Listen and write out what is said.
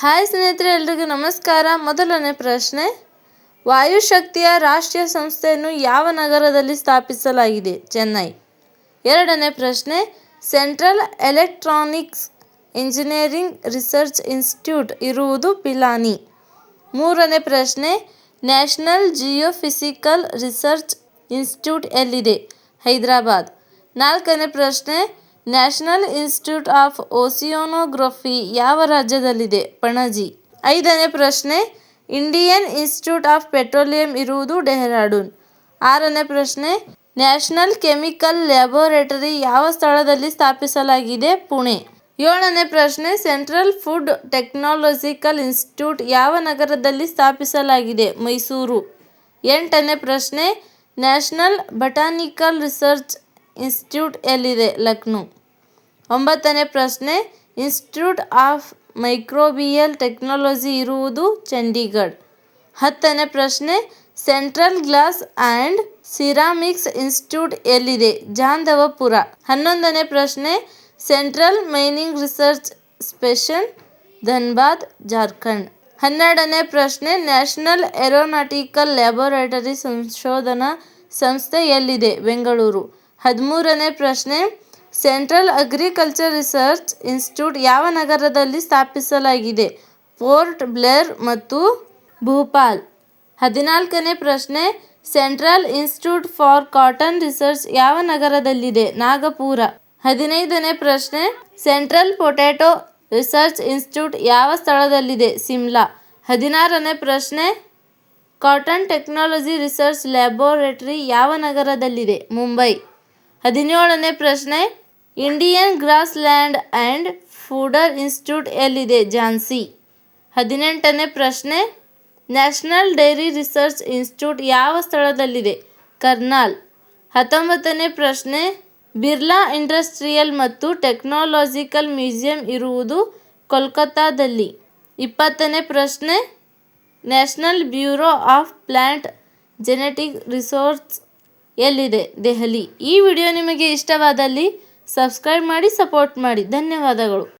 Hi ಸ್ನೇಹಿತರೆ, ಎಲ್ರಿಗೂ ನಮಸ್ಕಾರ. ಮೊದಲನೇ ಪ್ರಶ್ನೆ ವಾಯುಶಕ್ತಿಯ ರಾಷ್ಟ್ರೀಯ ಸಂಸ್ಥೆಯನ್ನು ಯಾವ ನಗರದಲ್ಲಿ ಸ್ಥಾಪಿಸಲಾಗಿದೆ? ಚೆನ್ನೈ. ಎರಡನೇ ಪ್ರಶ್ನೆ, central electronics engineering research institute ಇರುವುದು ಪಿಲಾನಿ. ಮೂರನೇ ಪ್ರಶ್ನೆ, ನ್ಯಾಷನಲ್ ಜಿಯೋಫಿಸಿಕಲ್ ರಿಸರ್ಚ್ ಇನ್ಸ್ಟಿಟ್ಯೂಟ್ ಎಲ್ಲಿದೆ? ಹೈದರಾಬಾದ್. ನಾಲ್ಕನೇ ಪ್ರಶ್ನೆ ನ್ಯಾಷನಲ್ ಇನ್ಸ್ಟಿಟ್ಯೂಟ್ ಆಫ್ ಓಸಿಯೋನೋಗ್ರಫಿ ಯಾವ ರಾಜ್ಯದಲ್ಲಿದೆ? ಪಣಜಿ. ಐದನೇ ಪ್ರಶ್ನೆ, ಇಂಡಿಯನ್ ಇನ್ಸ್ಟಿಟ್ಯೂಟ್ ಆಫ್ ಪೆಟ್ರೋಲಿಯಂ ಇರುವುದು ಡೆಹ್ರಾಡೂನ್. ಆರನೇ ಪ್ರಶ್ನೆ, ನ್ಯಾಷನಲ್ ಕೆಮಿಕಲ್ ಲ್ಯಾಬೋರೇಟರಿ ಯಾವ ಸ್ಥಳದಲ್ಲಿ ಸ್ಥಾಪಿಸಲಾಗಿದೆ? ಪುಣೆ. ಏಳನೇ ಪ್ರಶ್ನೆ, ಸೆಂಟ್ರಲ್ ಫುಡ್ ಟೆಕ್ನಾಲಜಿಕಲ್ ಇನ್ಸ್ಟಿಟ್ಯೂಟ್ ಯಾವ ನಗರದಲ್ಲಿ ಸ್ಥಾಪಿಸಲಾಗಿದೆ? ಮೈಸೂರು. ಎಂಟನೇ ಪ್ರಶ್ನೆ, ನ್ಯಾಷನಲ್ ಬಟಾನಿಕಲ್ ರಿಸರ್ಚ್ ಇನ್ಸ್ಟಿಟ್ಯೂಟ್ ಎಲ್ಲಿದೆ? ಲಕ್ನೋ. ಒಂಬತ್ತನೇ ಪ್ರಶ್ನೆ ಇನ್ಸ್ಟಿಟ್ಯೂಟ್ ಆಫ್ ಮೈಕ್ರೋಬಿಯಲ್ ಟೆಕ್ನಾಲಜಿ ಇರುವುದು ಚಂಡೀಗಢ. ಹತ್ತನೇ ಪ್ರಶ್ನೆ central glass and ceramics institute ಎಲ್ಲಿದೆ? ಜಾಂಧವಪುರ. ಹನ್ನೊಂದನೇ ಪ್ರಶ್ನೆ central mining research station Dhanbad, Jharkhand. ಹನ್ನೆರಡನೇ ಪ್ರಶ್ನೆ ನ್ಯಾಷನಲ್ ಏರೋನಾಟಿಕಲ್ ಲ್ಯಾಬೋರೇಟರಿ ಸಂಶೋಧನಾ ಸಂಸ್ಥೆ ಎಲ್ಲಿದೆ? ಬೆಂಗಳೂರು. ಹದಿಮೂರನೇ ಪ್ರಶ್ನೆ ಸೆಂಟ್ರಲ್ ಅಗ್ರಿಕಲ್ಚರ್ ರಿಸರ್ಚ್ ಇನ್ಸ್ಟಿಟ್ಯೂಟ್ ಯಾವ ನಗರದಲ್ಲಿ ಸ್ಥಾಪಿಸಲಾಗಿದೆ? ಪೋರ್ಟ್ ಬ್ಲೇರ್ ಮತ್ತು ಭೂಪಾಲ್. ಹದಿನಾಲ್ಕನೇ ಪ್ರಶ್ನೆ, central institute for cotton research ಯಾವ ನಗರದಲ್ಲಿದೆ? ನಾಗಪುರ. ಹದಿನೈದನೇ ಪ್ರಶ್ನೆ, ಸೆಂಟ್ರಲ್ ಪೊಟ್ಯಾಟೊ ರಿಸರ್ಚ್ ಇನ್ಸ್ಟಿಟ್ಯೂಟ್ ಯಾವ ಸ್ಥಳದಲ್ಲಿದೆ? ಸಿಮ್ಲಾ ಹದಿನಾರನೇ ಪ್ರಶ್ನೆ, ಕಾಟನ್ ಟೆಕ್ನಾಲಜಿ ರಿಸರ್ಚ್ ಲ್ಯಾಬೋರೇಟರಿ ಯಾವ ನಗರದಲ್ಲಿದೆ? ಮುಂಬೈ. ಹದಿನೇಳನೇ ಪ್ರಶ್ನೆ Indian grassland and fodder institute ಎಲ್ಲಿದೆ, ಝಾನ್ಸಿ? ಹದಿನೆಂಟನೇ ಪ್ರಶ್ನೆ. ನ್ಯಾಷನಲ್ ಡೈರಿ ರಿಸರ್ಚ್ ಇನ್ಸ್ಟಿಟ್ಯೂಟ್ ಯಾವ ಸ್ಥಳದಲ್ಲಿದೆ, ಕರ್ನಾಲ್? ಹತ್ತೊಂಬತ್ತನೇ ಪ್ರಶ್ನೆ. ಬಿರ್ಲಾ ಇಂಡಸ್ಟ್ರಿಯಲ್ ಮತ್ತು ಟೆಕ್ನಾಲಜಿಕಲ್ ಮ್ಯೂಸಿಯಂ ಇರುವುದು ಕೋಲ್ಕತ್ತಾದಲ್ಲಿ? ಇಪ್ಪತ್ತನೇ ಪ್ರಶ್ನೆ. National bureau of plant genetic resource ಎಲ್ಲಿದೆ, ದೆಹಲಿ? ಈ ವಿಡಿಯೋ ನಿಮಗೆ ಇಷ್ಟವಾದಲ್ಲಿ ಸಬ್ಸ್ಕ್ರೈಬ್ ಮಾಡಿ ಸಪೋರ್ಟ್ ಮಾಡಿ. ಧನ್ಯವಾದಗಳು.